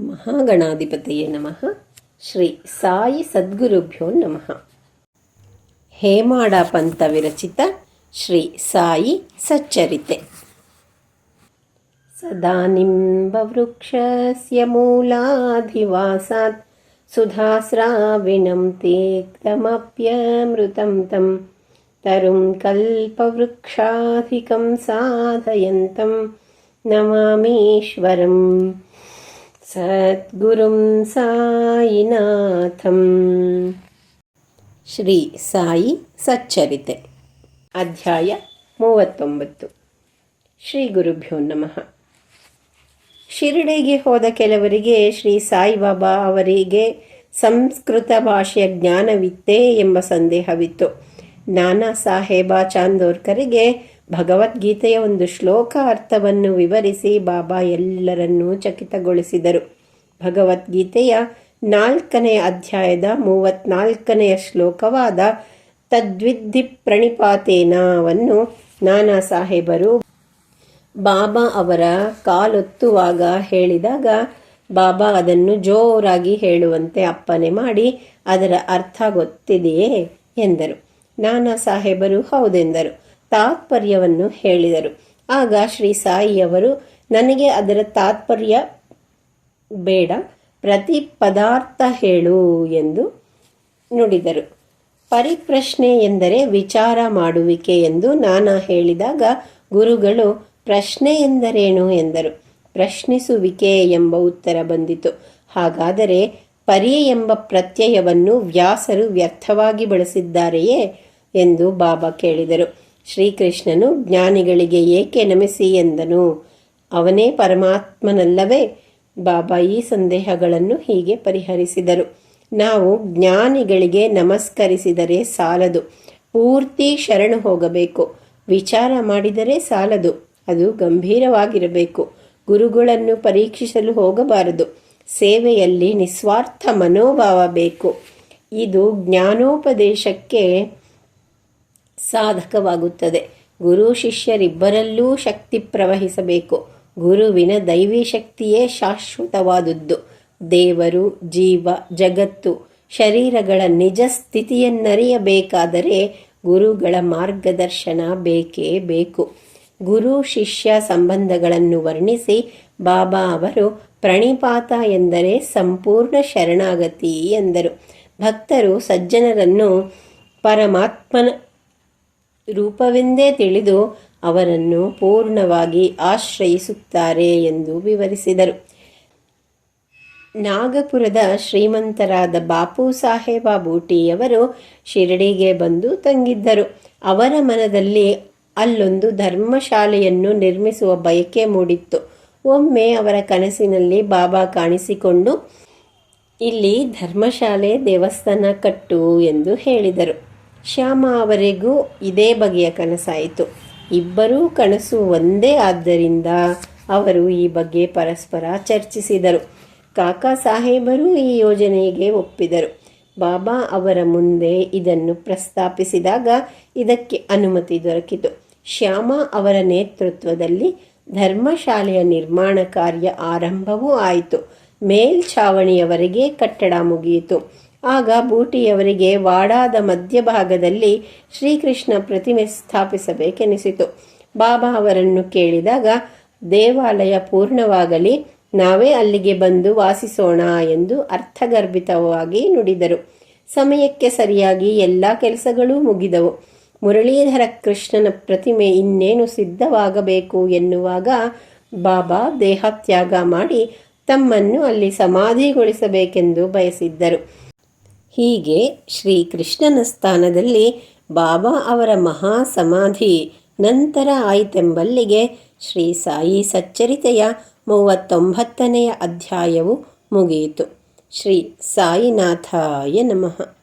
महागणाधिपतये नमः. श्री साई सद्गुरुभ्यो नमः. हेमाडापन्तविरचित साई सच्चरिते. सदा निम्बवृक्षस्य मूलाधिवासात् सुधास्राविणं तीक्तमप्यमृतं तं तरुं कल्पवृक्षाधिकं साधयन्तं नमामीश्वरम् ಸದ್ಗುರುಂ ಸಾಯಿನಾಥಂ ಶ್ರೀ ಸಾಯಿ ಸಚ್ಚರಿತೆ ಅಧ್ಯಾಯ ಮೂವತ್ತೊಂಬತ್ತು. ಶ್ರೀ ಗುರುಭ್ಯೋ ನಮಃ. ಶಿರಡಿಗೆ ಹೋದ ಕೆಲವರಿಗೆ ಶ್ರೀ ಸಾಯಿಬಾಬಾ ಅವರಿಗೆ ಸಂಸ್ಕೃತ ಭಾಷೆಯ ಜ್ಞಾನವಿತ್ತೇ ಎಂಬ ಸಂದೇಹವಿತ್ತು. ನಾನಾ ಸಾಹೇಬ ಚಾಂದೋರ್ಕರಿಗೆ ಭಗವದ್ಗೀತೆಯ ಒಂದು ಶ್ಲೋಕ ಅರ್ಥವನ್ನು ವಿವರಿಸಿ ಬಾಬಾ ಎಲ್ಲರನ್ನೂ ಚಕಿತಗೊಳಿಸಿದರು. ಭಗವದ್ಗೀತೆಯ ನಾಲ್ಕನೆಯ ಅಧ್ಯಾಯದ ಮೂವತ್ನಾಲ್ಕನೆಯ ಶ್ಲೋಕವಾದ ತದ್ವಿದ್ಧಿ ಪ್ರಣಿಪಾತೇನವನ್ನು ನಾನಾ ಸಾಹೇಬರು ಬಾಬಾ ಅವರ ಕಾಲೊತ್ತುವಾಗ ಹೇಳಿದಾಗ ಬಾಬಾ ಅದನ್ನು ಜೋರಾಗಿ ಹೇಳುವಂತೆ ಅಪ್ಪನೆ ಮಾಡಿ ಅದರ ಅರ್ಥ ಗೊತ್ತಿದೆಯೇ ಎಂದರು. ನಾನಾ ಸಾಹೇಬರು ಹೌದೆಂದರು. ತಾತ್ಪರ್ಯವನ್ನು ಹೇಳಿದರು. ಆಗ ಶ್ರೀ ಸಾಯಿಯವರು ನನಗೆ ಅದರ ತಾತ್ಪರ್ಯ ಬೇಡ, ಪ್ರತಿ ಪದಾರ್ಥ ಹೇಳು ಎಂದು ನುಡಿದರು. ಪರಿಪ್ರಶ್ನೆ ಎಂದರೆ ವಿಚಾರ ಮಾಡುವಿಕೆ ಎಂದು ನಾನಾ ಹೇಳಿದಾಗ ಗುರುಗಳು, ಪ್ರಶ್ನೆ ಎಂದರೇನು ಎಂದರು. ಪ್ರಶ್ನಿಸುವಿಕೆ ಎಂಬ ಉತ್ತರ ಬಂದಿತು. ಹಾಗಾದರೆ ಪರಿ ಎಂಬ ಪ್ರತ್ಯಯವನ್ನು ವ್ಯಾಸರು ವ್ಯರ್ಥವಾಗಿ ಬಳಸಿದ್ದಾರೆಯೇ ಎಂದು ಬಾಬಾ ಕೇಳಿದರು. ಶ್ರೀಕೃಷ್ಣನು ಜ್ಞಾನಿಗಳಿಗೆ ಏಕೆ ನಮಿಸಿ ಎಂದನು? ಅವನೇ ಪರಮಾತ್ಮನಲ್ಲವೇ? ಬಾಬಾ ಈ ಸಂದೇಹಗಳನ್ನು ಹೀಗೆ ಪರಿಹರಿಸಿದರು. ನಾವು ಜ್ಞಾನಿಗಳಿಗೆ ನಮಸ್ಕರಿಸಿದರೆ ಸಾಲದು. ಪೂರ್ತಿ ಶರಣು ಹೋಗಬೇಕು. ವಿಚಾರ ಮಾಡಿದರೆ ಸಾಲದು. ಅದು ಗಂಭೀರವಾಗಿರಬೇಕು. ಗುರುಗಳನ್ನು ಪರೀಕ್ಷಿಸಲು ಹೋಗಬಾರದು. ಸೇವೆಯಲ್ಲಿ ನಿಸ್ವಾರ್ಥ ಮನೋಭಾವ ಬೇಕು. ಇದು ಜ್ಞಾನೋಪದೇಶಕ್ಕೆ ಸಾಧಕವಾಗುತ್ತದೆ. ಗುರು ಶಿಷ್ಯರಿಬ್ಬರಲ್ಲೂ ಶಕ್ತಿ ಪ್ರವಹಿಸಬೇಕು. ಗುರುವಿನ ದೈವಿ ಶಕ್ತಿಯೇ ಶಾಶ್ವತವಾದುದ್ದು. ದೇವರು, ಜೀವ, ಜಗತ್ತು, ಶರೀರಗಳ ನಿಜ ಸ್ಥಿತಿಯನ್ನರಿಯಬೇಕಾದರೆ ಗುರುಗಳ ಮಾರ್ಗದರ್ಶನ ಬೇಕೇ ಬೇಕು. ಗುರು ಶಿಷ್ಯ ಸಂಬಂಧಗಳನ್ನು ವರ್ಣಿಸಿ, ಬಾಬಾ ಅವರು, ಪ್ರಣಿಪಾತ ಎಂದರೆ ಸಂಪೂರ್ಣ ಶರಣಾಗತಿ ಎಂದರು. ಭಕ್ತರು ಸಜ್ಜನರನ್ನು ಪರಮಾತ್ಮನ ರೂಪವೆಂದೇ ತಿಳಿದು ಅವರನ್ನು ಪೂರ್ಣವಾಗಿ ಆಶ್ರಯಿಸುತ್ತಾರೆ ಎಂದು ವಿವರಿಸಿದರು. ನಾಗಪುರದ ಶ್ರೀಮಂತರಾದ ಬಾಪು ಸಾಹೇಬ ಬೂಟಿಯವರು ಶಿರಡಿಗೆ ಬಂದು ತಂಗಿದ್ದರು. ಅವರ ಮನದಲ್ಲಿ ಅಲ್ಲೊಂದು ಧರ್ಮಶಾಲೆಯನ್ನು ನಿರ್ಮಿಸುವ ಬಯಕೆ ಮೂಡಿತ್ತು. ಒಮ್ಮೆ ಅವರ ಕನಸಿನಲ್ಲಿ ಬಾಬಾ ಕಾಣಿಸಿಕೊಂಡು, ಇಲ್ಲಿ ಧರ್ಮಶಾಲೆ, ದೇವಸ್ಥಾನ ಕಟ್ಟು ಎಂದು ಹೇಳಿದರು. ಶ್ಯಾಮ ಅವರಿಗೂ ಇದೇ ಬಗೆಯ ಕನಸಾಯಿತು. ಇಬ್ಬರೂ ಕನಸು ಒಂದೇ ಆದ್ದರಿಂದ ಅವರು ಈ ಬಗ್ಗೆ ಪರಸ್ಪರ ಚರ್ಚಿಸಿದರು. ಕಾಕಾ ಸಾಹೇಬರು ಈ ಯೋಜನೆಗೆ ಒಪ್ಪಿದರು. ಬಾಬಾ ಅವರ ಮುಂದೆ ಇದನ್ನು ಪ್ರಸ್ತಾಪಿಸಿದಾಗ ಇದಕ್ಕೆ ಅನುಮತಿ ದೊರಕಿತು. ಶ್ಯಾಮ ಅವರ ನೇತೃತ್ವದಲ್ಲಿ ಧರ್ಮಶಾಲೆಯ ನಿರ್ಮಾಣ ಕಾರ್ಯ ಆರಂಭವೂ ಆಯಿತು. ಮೇಲ್ಛಾವಣಿಯವರೆಗೆ ಕಟ್ಟಡ ಮುಗಿಯಿತು. ಆಗ ಬೂಟಿಯವರಿಗೆ ವಾಡಾದ ಮಧ್ಯಭಾಗದಲ್ಲಿ ಶ್ರೀಕೃಷ್ಣ ಪ್ರತಿಮೆ ಸ್ಥಾಪಿಸಬೇಕೆನಿಸಿತು. ಬಾಬಾ ಅವರನ್ನು ಕೇಳಿದಾಗ, ದೇವಾಲಯ ಪೂರ್ಣವಾಗಲಿ, ನಾವೇ ಅಲ್ಲಿಗೆ ಬಂದು ವಾಸಿಸೋಣ ಎಂದು ಅರ್ಥಗರ್ಭಿತವಾಗಿ ನುಡಿದರು. ಸಮಯಕ್ಕೆ ಸರಿಯಾಗಿ ಎಲ್ಲ ಕೆಲಸಗಳೂ ಮುಗಿದವು. ಮುರಳೀಧರ ಕೃಷ್ಣನ ಪ್ರತಿಮೆ ಇನ್ನೇನು ಸಿದ್ಧವಾಗಬೇಕು ಎನ್ನುವಾಗ ಬಾಬಾ ದೇಹತ್ಯಾಗ ಮಾಡಿ ತಮ್ಮನ್ನು ಅಲ್ಲಿ ಸಮಾಧಿಗೊಳಿಸಬೇಕೆಂದು ಬಯಸಿದ್ದರು. ಹೀಗೆ ಶ್ರೀ ಕೃಷ್ಣನ ಸ್ಥಾನದಲ್ಲಿ ಬಾಬಾ ಅವರ ಮಹಾ ಸಮಾಧಿ ನಂತರ ಆಯಿತೆಂಬಲ್ಲಿಗೆ ಶ್ರೀ ಸಾಯಿ ಸಚ್ಚರಿತೆಯ ಮೂವತ್ತೊಂಬತ್ತನೆಯ ಅಧ್ಯಾಯವು ಮುಗಿಯಿತು. ಶ್ರೀ ಸಾಯಿನಾಥಾಯ ನಮಃ.